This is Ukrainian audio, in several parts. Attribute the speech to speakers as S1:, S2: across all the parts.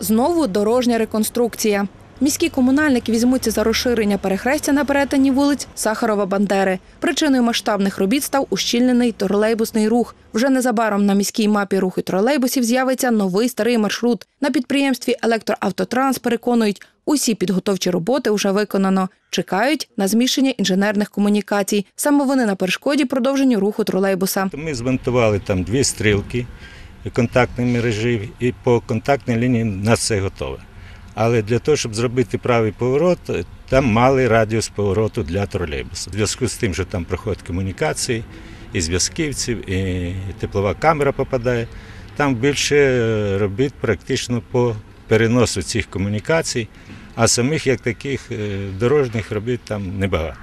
S1: Знову дорожня реконструкція. Міські комунальники візьмуться за розширення перехрестя на перетині вулиць Сахарова-Бандери. Причиною масштабних робіт став ущільнений тролейбусний рух. Вже незабаром на міській мапі руху тролейбусів з'явиться новий старий маршрут. На підприємстві Електроавтотранс переконують, усі підготовчі роботи вже виконано. Чекають на зміщення інженерних комунікацій. Саме вони на перешкоді продовженню руху тролейбуса.
S2: Ми змонтували там дві стрілки контактної мережі, і по контактній лінії у нас все готове. Але для того, щоб зробити правий поворот, там малий радіус повороту для тролейбуса. В зв'язку з тим, що там проходять комунікації, і зв'язківців, і теплова камера попадає. Там більше е, робіт практично по переносу цих комунікацій, а самих як таких е, дорожніх робіт там небагато.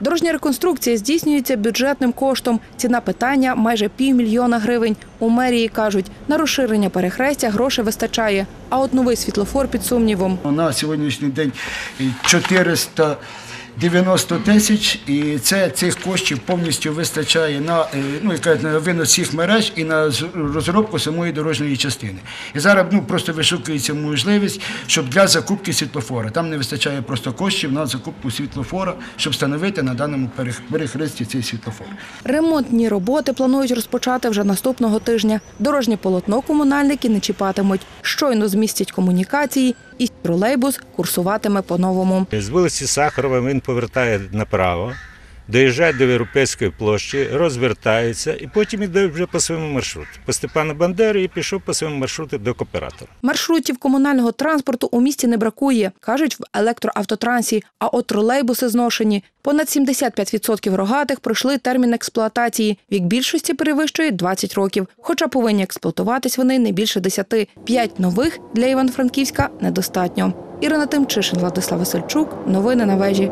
S1: Дорожня реконструкція здійснюється бюджетним коштом. Ціна питання майже півмільйона гривень. У мерії кажуть, на розширення перехрестя грошей вистачає. А от новий світлофор під сумнівом.
S3: На сьогоднішній день 490 тисяч, і це цих коштів повністю вистачає на, е, ну, яка на винос всіх мереж і на розробку самої дорожньої частини. І зараз ну, просто вишукується можливість, щоб для закупки світлофора. Там не вистачає просто коштів на закупку світлофора, щоб встановити на даному перехресті цей світлофор.
S1: Ремонтні роботи планують розпочати вже наступного тижня. Дорожнє полотно комунальники не чіпатимуть. Щойно змістять комунікації, і тролейбус курсуватиме по-новому.
S2: З вулиці Сахарова він повертає направо, доїжджає до Європейської площі, розвертається і потім іде вже по своєму маршруту. По Степану Бандери і пішов по своєму маршруту до кооператора.
S1: Маршрутів комунального транспорту у місті не бракує, кажуть в електроавтотрансі. А от тролейбуси зношені. Понад 75% рогатих пройшли термін експлуатації. Вік більшості перевищує 20 років. Хоча повинні експлуатуватись вони не більше 10. П'ять нових для Івано-Франківська недостатньо. Ірина Тимчишин, Владислав Васильчук. Новини на вежі.